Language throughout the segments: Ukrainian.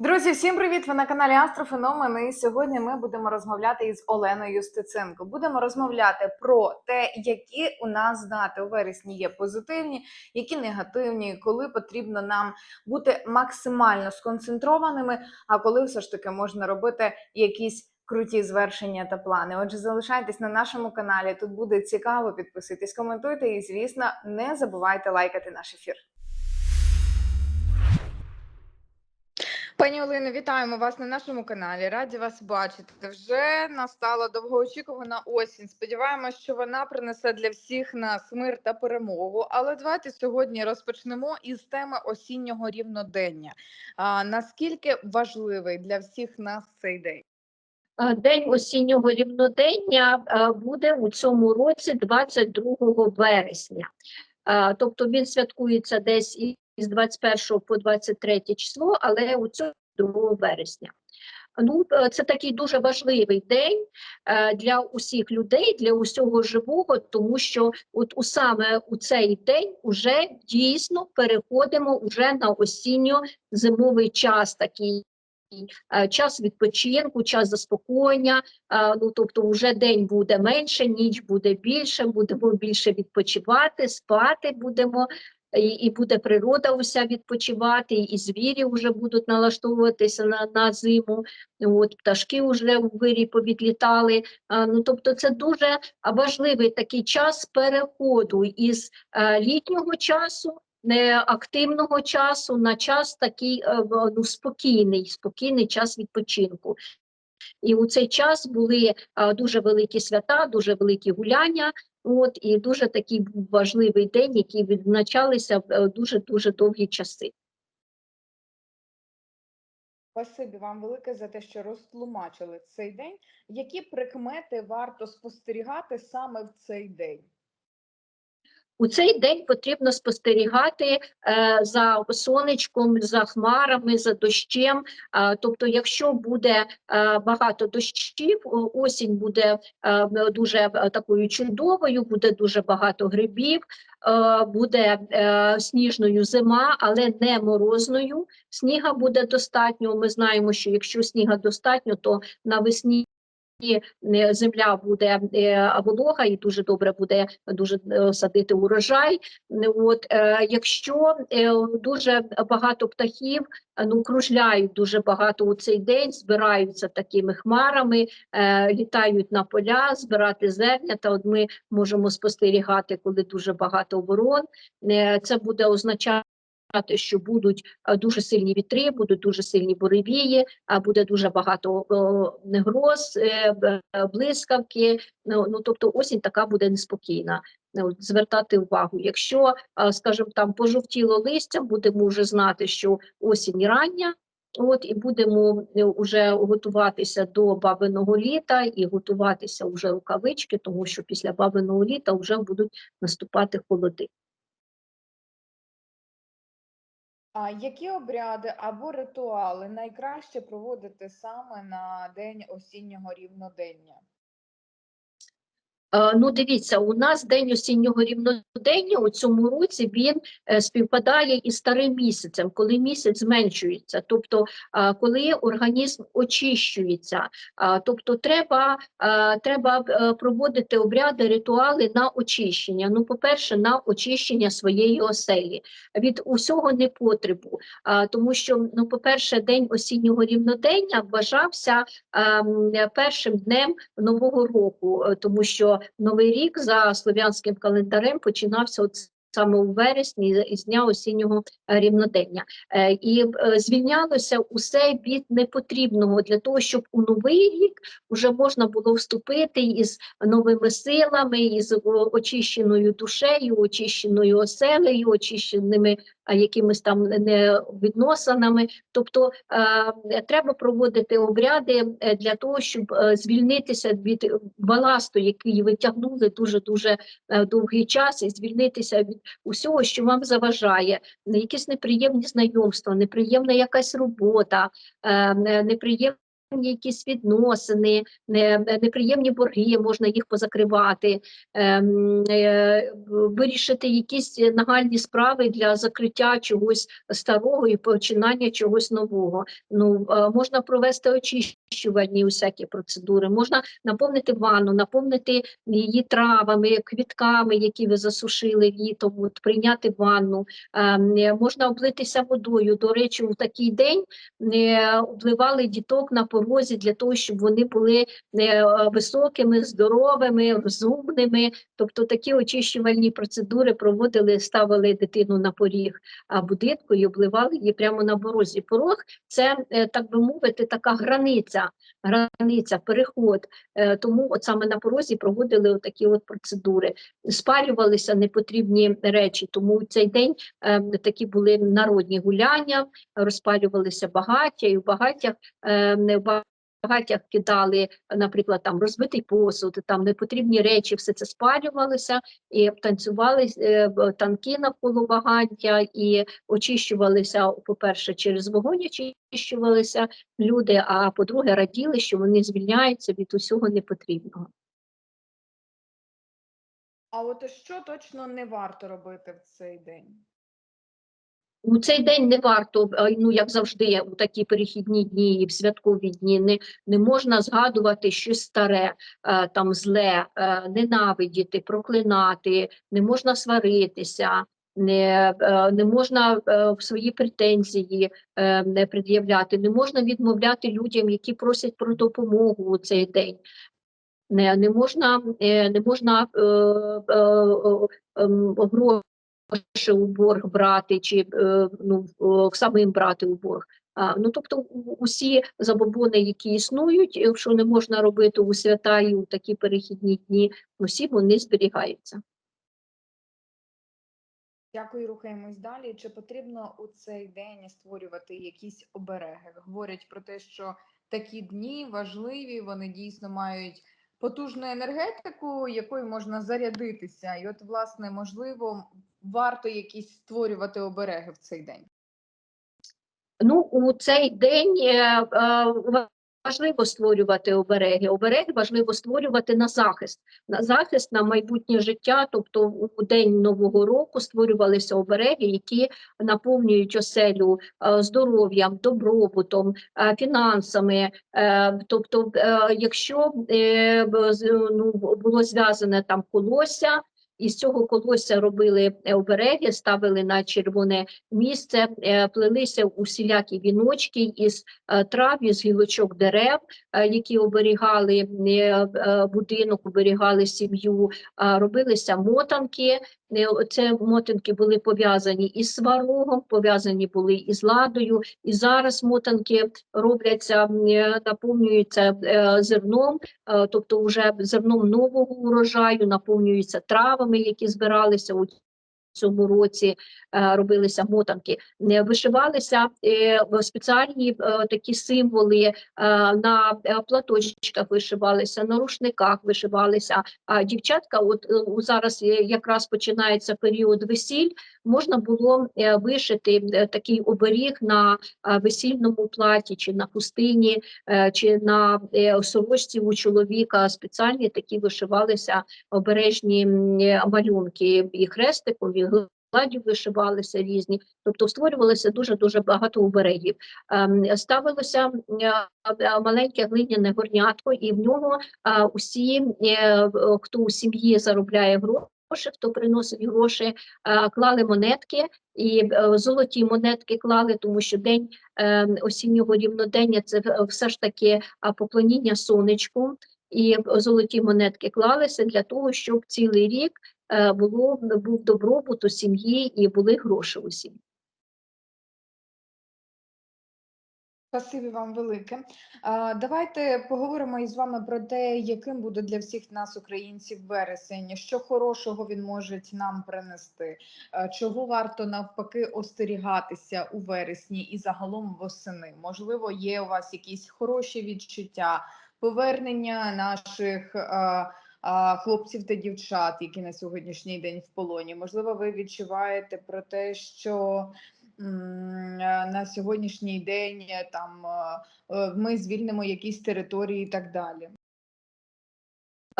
Друзі, всім привіт! Ви на каналі Астрофеномен. І сьогодні ми будемо розмовляти із Оленою Стеценко. Будемо розмовляти про те, які у нас дати у вересні є позитивні, які негативні, коли потрібно нам бути максимально сконцентрованими, а коли все ж таки можна робити якісь круті звершення та плани. Отже, залишайтесь на нашому каналі. Тут буде цікаво. Підписуйтесь, коментуйте і, звісно, не забувайте лайкати наш ефір. Пані Олено, вітаємо вас на нашому каналі. Раді вас бачити. Вже настала довгоочікувана осінь. Сподіваємось, що вона принесе для всіх нас мир та перемогу. Але давайте сьогодні розпочнемо із теми осіннього рівнодення. А, наскільки важливий для всіх нас цей день? День осіннього рівнодення буде у цьому році 22 вересня. Тобто він святкується десь і- із 21 по 23 число, але у цьому 2 вересня. Ну, е, це такий дуже важливий день е, для усіх людей, для усього живого, тому що от у саме у цей день уже дійсно переходимо уже на осінньо-зимовий час такий е, час відпочинку, час заспокоєння. Ну тобто, вже день буде менше, ніч буде більше, будемо більше відпочивати, спати будемо. І, і буде природа уся відпочивати, і звірі вже будуть налаштовуватися на, на зиму. От пташки вже у вирі повідлітали. А, ну тобто, це дуже важливий такий час переходу із е, літнього часу не активного часу на час такий е, ну, спокійний, спокійний час відпочинку. І у цей час були е, дуже великі свята, дуже великі гуляння. От і дуже такий був важливий день, який відзначалися в е, дуже дуже довгі часи. Спасибі вам велике за те, що розтлумачили цей день. Які прикмети варто спостерігати саме в цей день? У цей день потрібно спостерігати е, за сонечком, за хмарами, за дощем. Е, тобто, якщо буде е, багато дощів, осінь буде дуже такою чудовою, буде дуже багато грибів, буде сніжною зима, але не морозною. Сніга буде достатньо. Ми знаємо, що якщо сніга достатньо, то навесні. Е, Земля буде е, волога і дуже добре буде дуже е, садити урожай. От е, якщо дуже багато птахів ну кружляють дуже багато у цей день, збираються такими хмарами, літають на поля, збирати зерня. Та от ми можемо спостерігати, коли дуже багато ворон. Е, це буде означати. Що будуть е, дуже сильні вітри, будуть дуже сильні буревії, а буде дуже багато о, гроз, е, е, блискавки. Ну, ну тобто осінь така буде неспокійна. Ну, звертати увагу. Якщо, скажімо, там пожовтіло листя, будемо вже знати, що осінь рання. От і будемо вже готуватися до бабиного літа і готуватися вже рукавички, тому що після бабиного літа вже будуть наступати холоди. А які обряди або ритуали найкраще проводити саме на день осіннього рівнодення? Е, Ну, дивіться, у нас день осіннього рівнодення у цьому році він е, співпадає із старим місяцем, коли місяць зменшується, тобто е, коли організм очищується. Тобто треба, треба проводити обряди, ритуали на очищення. Ну, по-перше, на очищення своєї оселі від усього непотребу, тому що, ну, по-перше, день осіннього рівнодення вважався ем, першим днем нового року, тому що новий рік за слов'янським календарем починався от саме у вересні із дня осіннього е, рівнодення. Е, І е, звільнялося усе від непотрібного для того, щоб у новий рік вже можна було вступити із новими силами, із очищеною душею, очищеною оселею, очищеними якимись там не відносинами. Тобто треба проводити обряди для того, щоб звільнитися від баласту, який ви тягнули дуже дуже довгий час, і звільнитися від усього, що вам заважає, якісь неприємні знайомства, неприємна якась робота, е, неприємні якісь відносини, неприємні борги, можна їх позакривати, ем, е, вирішити якісь нагальні справи для закриття чогось старого і починання чогось нового. Ну, е, можна провести очищувальні усякі процедури, можна наповнити ванну, наповнити її травами, квітками, які ви засушили літом, от, прийняти ванну, Ем, можна облитися водою. До речі, в такий день е, обливали діток на порозі для того, щоб вони були е, високими, здоровими, розумними. Тобто такі очищувальні процедури проводили, ставили дитину на поріг будинку і обливали її прямо на порозі. Порог це, е, так би мовити, така границя, границя, переход. Е, Тому от саме на порозі проводили такі от процедури. Спалювалися непотрібні речі, тому в цей день такі були народні гуляння, розпалювалися багаття, і в багаттях е, багаттях кидали, наприклад, там розбитий посуд, там непотрібні речі, все це спалювалося, і танцювали е, танки навколо багаття, і очищувалися, по-перше, через вогонь очищувалися люди, а по-друге, раділи, що вони звільняються від усього непотрібного. А от що точно не варто робити в цей день? У цей день не варто, е, ну як завжди, у такі перехідні дні і в святкові дні не, не можна згадувати щось старе, е, там зле, е, ненавидіти, проклинати, не можна сваритися, не, не можна в свої претензії не пред'являти, не можна відмовляти людям, які просять про допомогу у цей день. Не, не можна, не можна ем, гроші у борг брати, чи е, ну, самим брати у борг. Ну, тобто усі забобони, які існують, е, що не можна робити у свята і у такі перехідні дні, усі вони зберігаються. Дякую, рухаємось далі. Чи потрібно у цей день створювати якісь обереги? Говорять про те, що такі дні важливі, вони дійсно мають потужну енергетику, якою можна зарядитися. І от, власне, можливо, варто якісь створювати обереги в цей день. Ну, у цей день е, е, важливо створювати обереги. Обереги важливо створювати на захист, на захист на майбутнє життя. Тобто, у день нового року створювалися обереги, які наповнюють оселю е, здоров'ям, добробутом, фінансами. Тобто, якщо е, ну, було зв'язане там колосся. Із цього колосся робили е, обереги, ставили на червоне місце, е, плелися усілякі віночки із е, трав, із гілочок дерев, які оберігали будинок, оберігали сім'ю, робилися мотанки. Е, Це мотанки були пов'язані із сварогом, пов'язані були із ладою. І зараз мотанки робляться, е, наповнюються е, зерном, тобто вже зерном нового урожаю, наповнюються травами, які збиралися у цьому році е, робилися мотанки, вишивалися е, спеціальні е, такі символи на платочках вишивалися, на рушниках вишивалися. А дівчатка, от зараз якраз починається період весіль, можна було вишити такий оберіг на весільному платі, чи на хустині, чи на сорочці у чоловіка. Спеціальні такі вишивалися обережні малюнки і хрестиком, і гладдю вишивалися різні, тобто створювалося дуже дуже багато оберегів. Ем, Ставилося е, маленьке глиняне горнятко, і в нього е, усі, е, хто у сім'ї заробляє гроші, хто приносить гроші, клали монетки. І золоті монетки клали, тому що день осіннього рівнодення це все ж таки поклоніння сонечку, і золоті монетки клалися для того, щоб цілий рік було був добробут у сім'ї і були гроші у сім'ї. Спасибі вам велике. Давайте поговоримо із вами про те, яким буде для всіх нас, українців, вересень, що хорошого він може нам принести, чого варто навпаки остерігатися у вересні і загалом восени. Можливо, є у вас якісь хороші відчуття, повернення наших. Хлопців та дівчат, які на сьогоднішній день в полоні, можливо, ви відчуваєте про те, що е, на сьогоднішній день е, там е, ми звільнимо якісь території і так далі?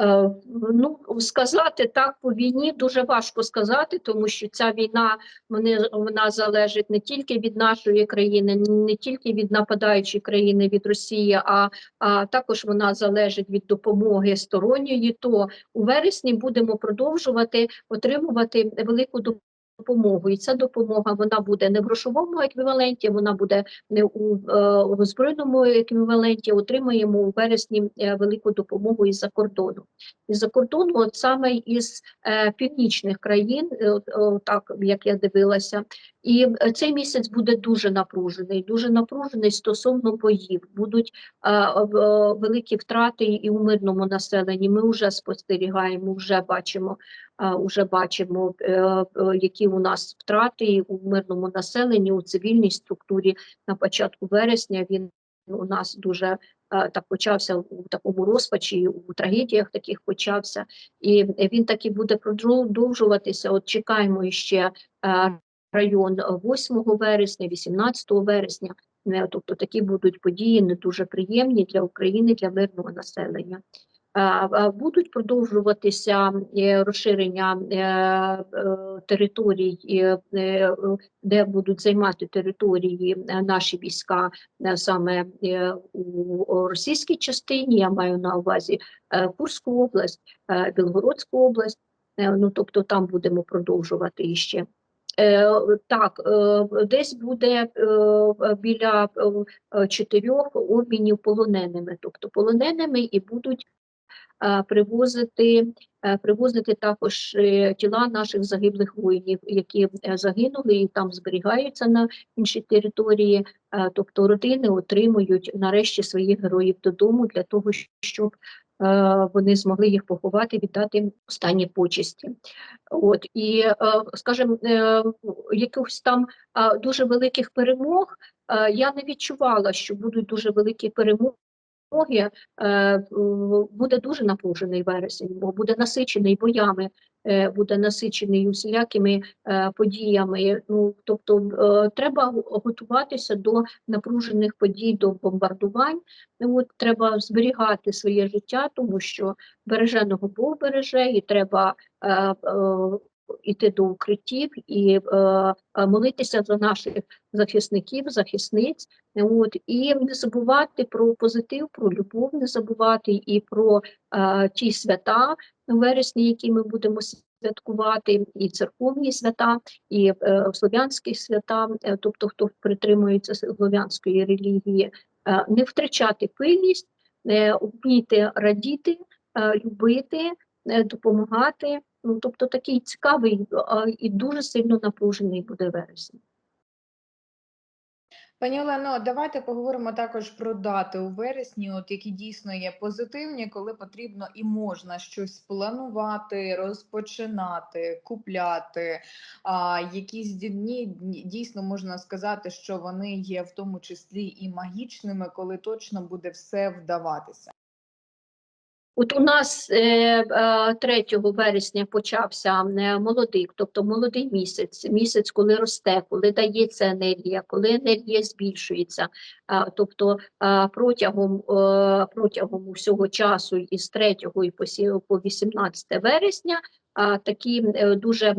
Е, Ну, сказати так по війні дуже важко сказати, тому що ця війна вони, вона залежить не тільки від нашої країни, не тільки від нападаючої країни від Росії, а, а також вона залежить від допомоги сторонньої. То у вересні будемо продовжувати отримувати велику допомогу. І ця допомога вона буде не в грошовому еквіваленті, вона буде не у, е, збройному еквіваленті. Отримаємо у вересні е, велику допомогу із-за кордону із-за кордону, от саме із е, північних країн, е, е, так як я дивилася, і е, цей місяць буде дуже напружений, дуже напружений стосовно боїв. Будуть е, е, великі втрати і у мирному населенні. Ми вже спостерігаємо, вже бачимо, е, вже бачимо, е, е, які у нас втрати у мирному населенні, у цивільній структурі на початку вересня. Він у нас дуже е, так почався у такому розпачі, у трагедіях таких почався, і він так і буде продовжуватися. От чекаємо ще е, район 8 вересня, 18 вересня. Е, Тобто такі будуть події не дуже приємні для України, для мирного населення. Е, е, Будуть продовжуватися е, розширення е, е, територій, е, е, де будуть займати території е, наші війська е, саме е, у російській частині. Я маю на увазі е, Курську область, е, Білгородську область. Е, Ну тобто там будемо продовжувати іще. Е, Так, е, десь буде е, біля чотирьох обмінів полоненими, тобто полоненими і будуть привозити, привозити також тіла наших загиблих воїнів, які загинули і там зберігаються на іншій території. Тобто родини отримують нарешті своїх героїв додому для того, щоб вони змогли їх поховати, віддати останні почесті. От і, е, скажімо, е, якихось там е, дуже великих перемог е, я не відчувала, що будуть дуже великі перемоги. Е, в- буде дуже напружений вересень, бо буде насичений боями, е, буде насичений усілякими е, подіями. Ну тобто, е, треба готуватися до напружених подій, до бомбардувань. От треба зберігати своє життя, тому що береженого Бог береже, і треба іти до укриттів і е, е, молитися за наших захисників, захисниць. От і не забувати про позитив, про любов, не забувати і про е, ті свята у вересні, які ми будемо святкувати, і церковні свята, і е, слов'янські свята, е, тобто хто притримується слов'янської релігії, е, не втрачати пильність, е, вміти радіти, е, любити, е, допомагати. Ну, тобто такий цікавий і дуже сильно напружений буде вересень. Пані Олено, давайте поговоримо також про дати у вересні, от які дійсно є позитивні, коли потрібно і можна щось планувати, розпочинати, купляти. А якісь дні дійсно можна сказати, що вони є в тому числі і магічними, коли точно буде все вдаватися. От у нас е, е, 3 вересня почався е, молодик, тобто молодий місяць, місяць, коли росте, коли дається енергія, коли енергія збільшується. Тобто протягом, е, протягом усього часу із 3 і по, по 18 вересня такі е, дуже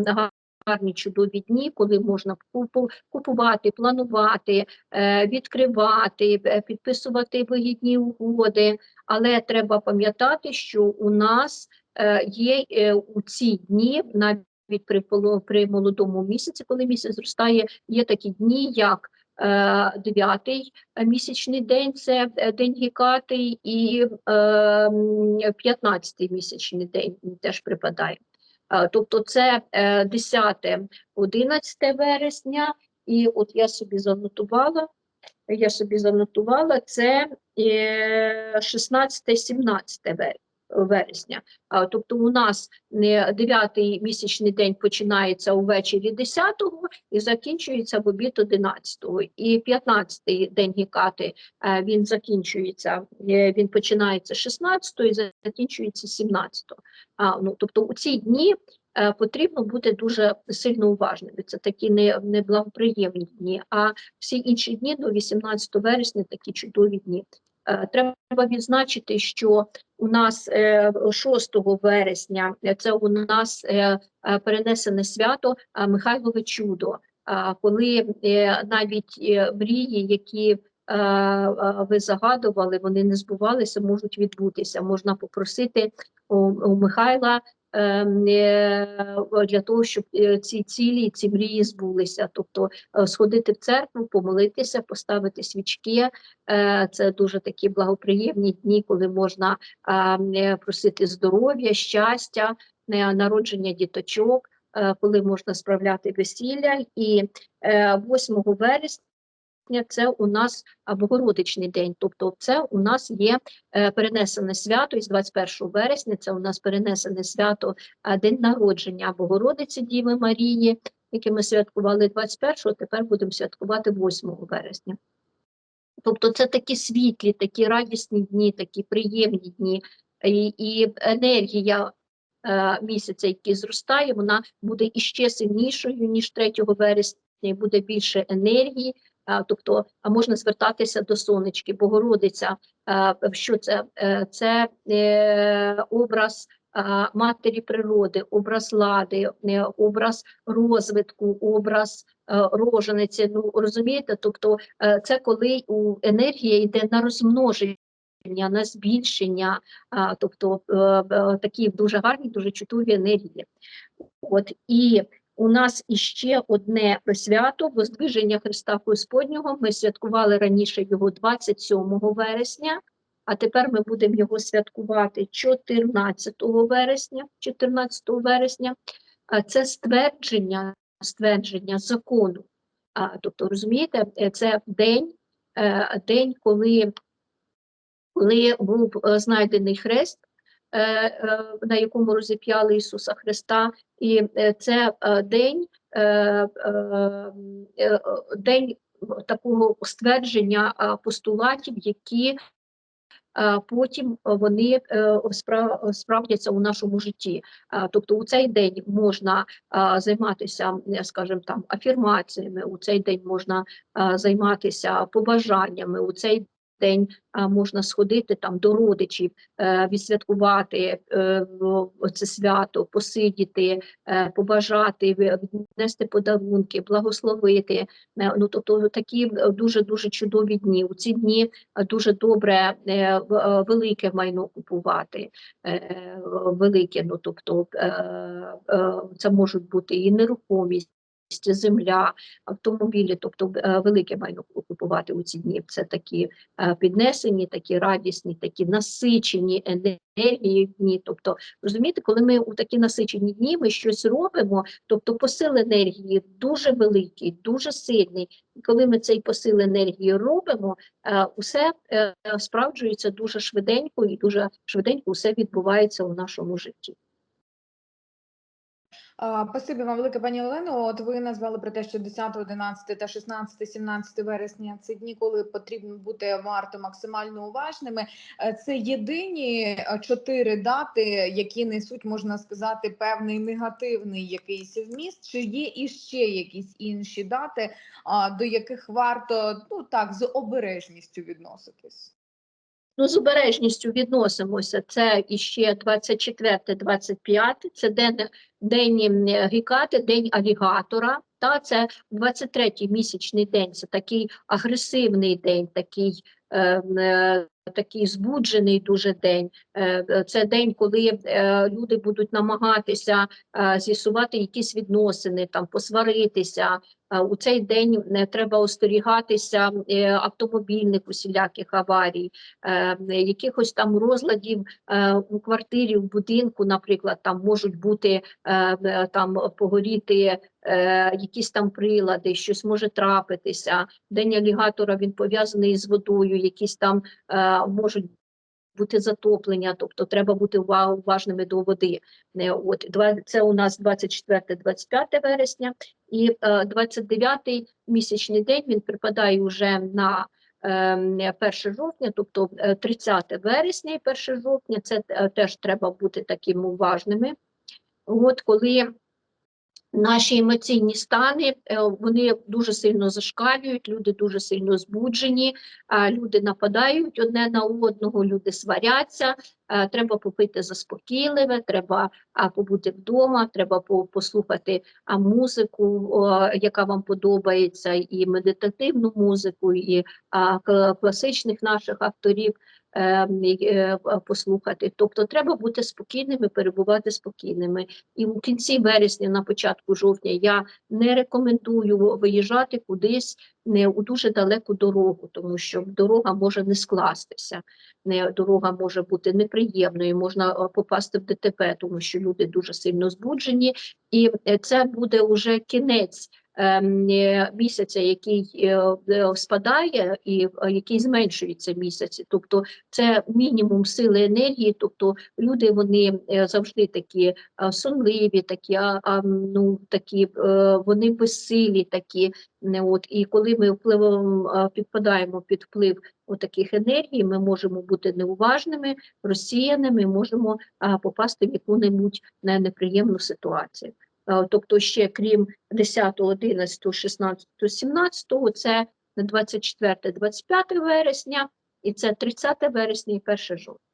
гарні чудові дні, коли можна купу- купувати, планувати, е, відкривати, е, підписувати вигідні угоди. Але треба пам'ятати, що у нас е, є у ці дні, навіть при, при молодому місяці, коли місяць зростає, є такі дні, як дев'ятий місячний день, це день Гекати, і п'ятнадцятий місячний день теж припадає. Е, Тобто це е, 10-11 вересня, і от я собі занотувала, я собі занотувала, це е, 16-17 вер- вересня. Тобто у нас 9-й місячний день починається увечері 10-го і закінчується в обід 11-го. І 15-й день Гекати е, він закінчується, е, він починається 16-го і закінчується 17-го. Ну, тобто у ці дні е, потрібно бути дуже сильно уважними. Це такі неблагоприємні дні. А всі інші дні до 18 вересня такі чудові дні. Е, Треба відзначити, що у нас е, 6 вересня е, це у нас е, е, перенесене свято е, Михайлове чудо. Коли е, навіть е, мрії, які е, е, ви загадували, вони не збувалися, можуть відбутися. Можна попросити у, Михайла е, для того, щоб е, ці цілі, ці мрії збулися. Тобто е, сходити в церкву, помолитися, поставити свічки. Е, Це дуже такі благоприємні дні, коли можна е, просити здоров'я, щастя, е, народження діточок е, коли можна справляти весілля, і е, 8 вересня це у нас Богородичний день, тобто це у нас є е, перенесене свято із 21 вересня, це у нас перенесене свято День народження Богородиці Діви Марії, яке ми святкували 21-го, тепер будемо святкувати 8 вересня. Тобто це такі світлі, такі радісні дні, такі приємні дні, і, і енергія е, місяця, який зростає, вона буде іще сильнішою, ніж 3 вересня, і буде більше енергії. А, тобто, можна звертатися до сонечки, Богородиця. Що це? Е, Це е, образ матері природи, образ лади, е, образ розвитку, образ е, рожениці. Ну розумієте, тобто е, це коли енергія йде на розмноження. На збільшення, тобто е, е, такі дуже гарні, дуже чудові енергії. От і у нас іще одне свято Воздвиження Христа Господнього. Ми святкували раніше його 27 вересня, а тепер ми будемо його святкувати 14 вересня. 14 вересня. Це ствердження, ствердження закону. Тобто, розумієте, це день, е, день, коли, коли був е, знайдений хрест, на якому розіп'яли Ісуса Христа, і е, це е, день, е, е, е, день такого ствердження е, постулатів, які е, потім вони е, справдяться у нашому житті. Е, Тобто у цей день можна е, займатися, е, скажімо там, афірмаціями, у цей день можна е, займатися побажаннями, у цей день можна сходити там до родичів, е, відсвяткувати е, це свято, посидіти, е, побажати, віднести подарунки, благословити. Ну, тобто такі е, дуже-дуже чудові дні. У ці дні дуже добре велике майно купувати. Велике, ну тобто це можуть бути і нерухомість, земля, автомобілі, тобто е, велике майно купувати у ці дні. Це такі е, піднесені, такі радісні, такі насичені енергії дні. Тобто, розумієте, коли ми у такі насичені дні ми щось робимо, тобто посил енергії дуже великий, дуже сильний. І коли ми цей посил енергії робимо, е, усе справджується дуже швиденько і дуже швиденько все відбувається у нашому житті. Спасибі вам велике, пані Олено. От ви назвали про те, що 10, 11 та 16, 17 вересня це дні, коли потрібно бути варто максимально уважними. Е, Це єдині е, чотири дати, які несуть, можна сказати, певний негативний якийсь вміст. Чи є іще якісь інші дати, до яких варто ну так з обережністю відноситись? Ну, з обережністю відносимося. Це іще 24-25, це день, день гікати, день алігатора. Та це 23-й місячний день. Це такий агресивний день, такий, е, е, такий збуджений дуже день. Е, е, це день, коли е, люди будуть намагатися з'ясувати якісь відносини, там посваритися. У цей день треба остерігатися автомобільних усіляких аварій якихось там розладів у квартирі, в будинку, наприклад, там можуть бути там погоріти якісь там прилади, щось може трапитися. День алігатора він пов'язаний з водою, якісь там можуть бути затоплення, тобто треба бути уважними до води. От, це у нас 24-25 вересня, і е, 29-й місячний день він припадає вже на ем, 1 жовтня, тобто е, 30 вересня і 1 жовтня, це е, теж треба бути такими уважними. От коли наші емоційні стани е, вони дуже сильно зашкалюють, люди дуже сильно збуджені, люди нападають одне на одного, люди сваряться. е, Треба попити заспокійливе, треба побути вдома, треба по- послухати музику, яка вам подобається, і медитативну музику, і класичних наших авторів послухати. Тобто треба бути спокійними, перебувати спокійними. І в кінці вересня, на початку жовтня, я не рекомендую виїжджати кудись не у дуже далеку дорогу, тому що дорога може не скластися. Не дорога може бути неприємною, можна е, попасти в ДТП, тому що люди дуже сильно збуджені, і е, це буде вже кінець. Е, Місяця, який е, е, спадає і який зменшується місяці, тобто це мінімум сили енергії, тобто люди вони завжди такі сонливі, такі, ну, такі вони безсилі, такі. От, і коли ми впливом підпадаємо під вплив таких енергій, ми можемо бути неуважними, розсіяними, можемо попасти в яку-небудь не- неприємну ситуацію. А, Тобто ще крім 10, 11, 16, 17, це 24, 25 вересня, і це 30 вересня і 1 жовтня.